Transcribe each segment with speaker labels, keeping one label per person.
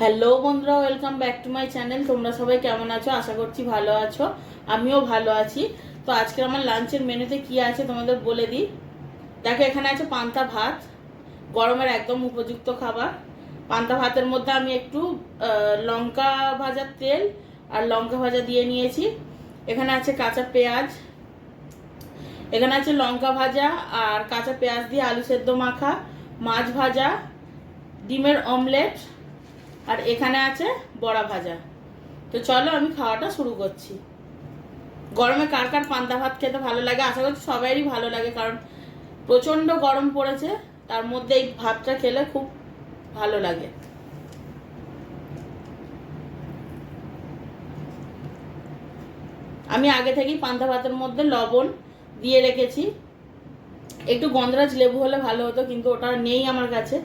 Speaker 1: Hello বন্ধুরা welcome back to my channel তোমরা সবাই কেমন আছো? আশা করছি ভালো আছো। আমিও ভালো আছি। তো আজকে আমার লাঞ্চের মেনুতে কি আছে তোমাদের বলে দিই। দেখো, এখানে আছে পান্তা ভাত, গরমের একদম উপযুক্ত খাবার। পান্তা ভাতের মধ্যে আমি একটু লঙ্কা ভাজার তেল আর লঙ্কা ভাজা দিয়ে নিয়েছি। এখানে আছে কাঁচা পেঁয়াজ। এখানে আছে লঙ্কা ভাজা আর কাঁচা পেঁয়াজ দিয়ে আলু সেদ্ধ মাখা, মাছ ভাজা, ডিমের অমলেট আর এখানে আছে বড়া ভাজা। তো চলো আমি খাওয়াটা শুরু করছি। গরমে কার কার পান্তা ভাত খেতে ভালো লাগে? আশা করছি সবাইরই ভালো লাগে, কারণ প্রচণ্ড গরম পড়েছে। তার মধ্যে এই ভাতটা খেলে খুব ভালো লাগে। আমি আগে থেকেই পান্তা ভাতের মধ্যে লবণ দিয়ে রেখেছি। একটু গন্ধরাজ লেবু হলে ভালো হতো, কিন্তু ওটা নেই আমার কাছে।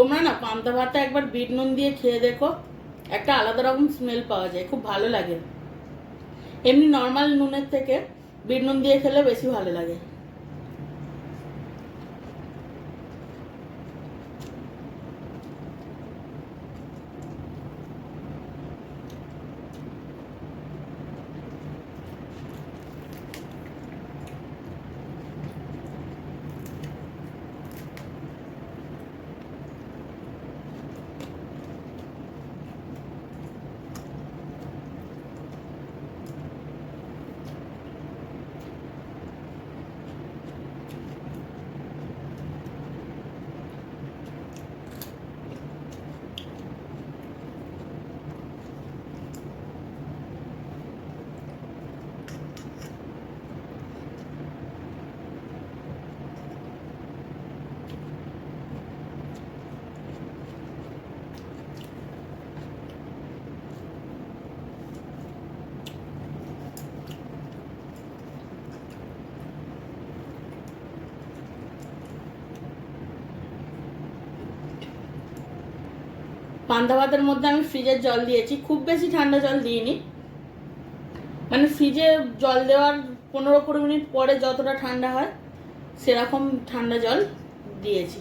Speaker 1: তোমরা না পান্তা ভাতটা একবার বিট নুন দিয়ে খেয়ে দেখো। একটা আলাদা রকম স্মেল পাওয়া যায়, খুব ভালো লাগে। এমনি নর্মাল নুনের থেকে বিট নুন দিয়ে খেলে বেশি ভালো লাগে। পান্তা ভাতের মধ্যে আমি ফ্রিজের জল দিয়েছি। খুব বেশি ঠান্ডা জল দিইনি। মানে ফ্রিজে জল দেওয়ার পনেরো কুড়ি মিনিট পরে যতটা ঠান্ডা হয়, সেরকম ঠান্ডা জল দিয়েছি।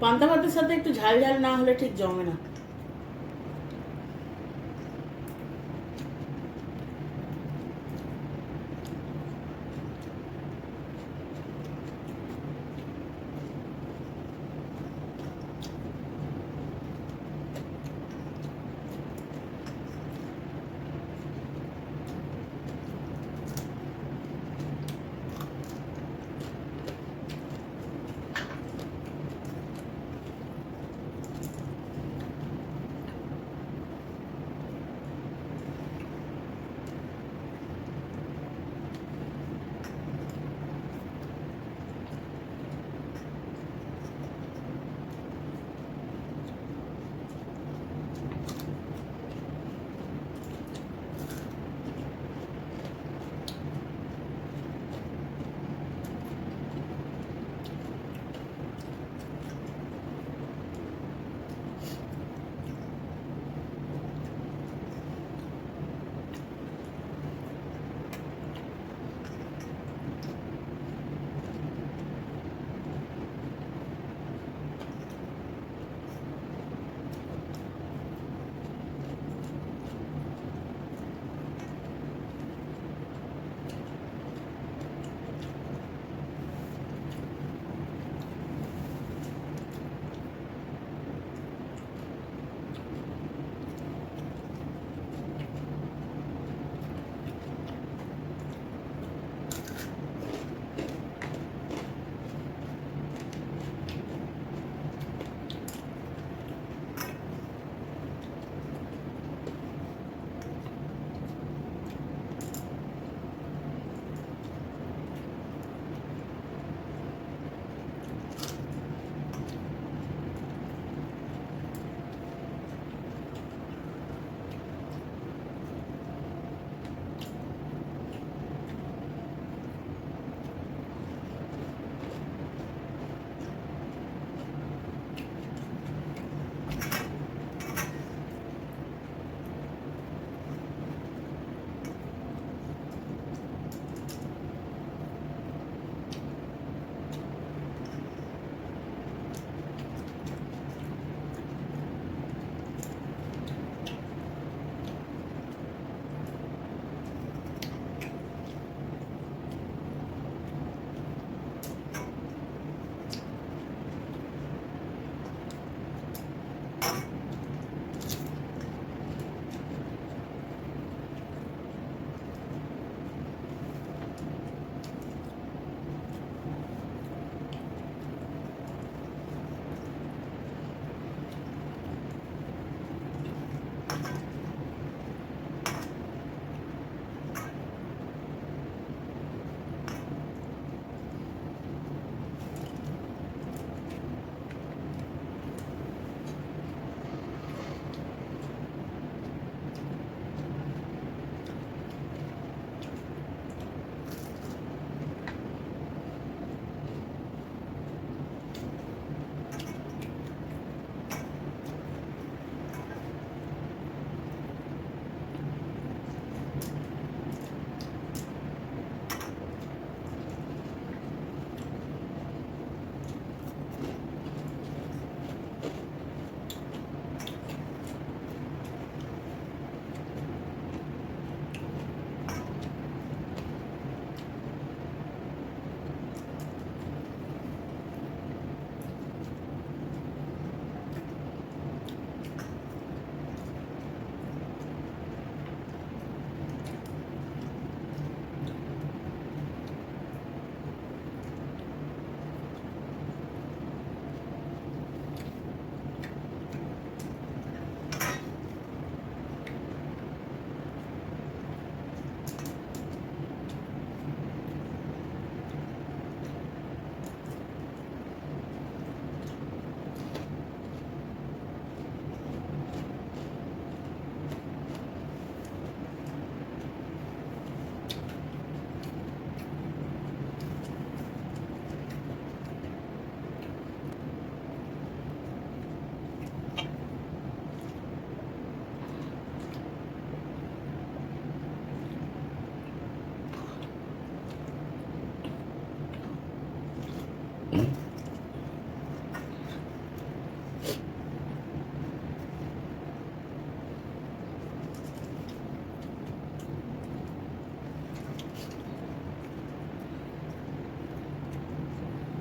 Speaker 1: পান্তা ভাতের সাথে একটু ঝাল ঝাল না হলে ঠিক জমে না।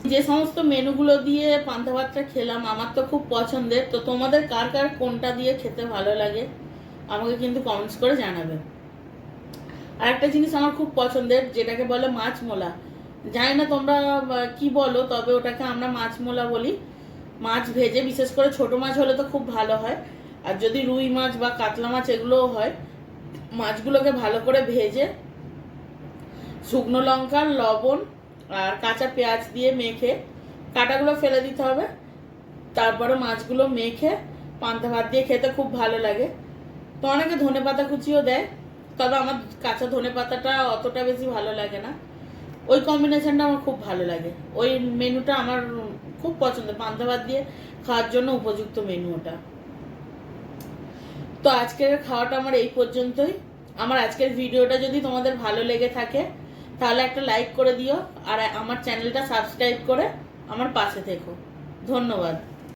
Speaker 1: যে সমস্ত মেনুগুলো দিয়ে পান্তা ভাতটা খেলাম, আমার তো খুব পছন্দের। তো তোমাদের কার কার কোনটা দিয়ে খেতে ভালো লাগে? আমাকে কিন্তু কমেন্টস করে জানাবে। আর একটা জিনিস আমার খুব পছন্দের, যেটাকে বলে মাছ মোলা জানি না তোমরা কি বলো, তবে ওটাকে আমরা মাছ মোলা বলি। মাছ ভেজে, বিশেষ করে ছোট মাছ হলে তো খুব ভালো হয়। আর যদি রুই মাছ বা কাতলা মাছ এগুলোও হয়, মাছগুলোকে ভালো করে ভেজে শুকনো লঙ্কা, লবণ আর কাঁচা পেঁয়াজ দিয়ে মেখে কাঁটাগুলো ফেলে দিতে হবে। তারপরে মাছগুলো মেখে পান্তা ভাত দিয়ে খেতে খুব ভালো লাগে। তো অনেকে ধনে পাতা কুচিও দেয়, তবে আমার কাঁচা ধনে পাতাটা অতটা বেশি ভালো লাগে না। ওই কম্বিনেশনটা আমার খুব ভালো লাগে। ওই মেনুটা আমার খুব পছন্দ, পান্তা ভাত দিয়ে খাওয়ার জন্য উপযুক্ত মেনু ওটা তো আজকের খাওয়াটা আমার এই পর্যন্তই। আমার আজকের ভিডিওটা যদি তোমাদের ভালো লেগে থাকে তাহলে একটা লাইক করে দিও আর আমার চ্যানেলটা সাবস্ক্রাইব করে আমার পাশে থেকো। ধন্যবাদ।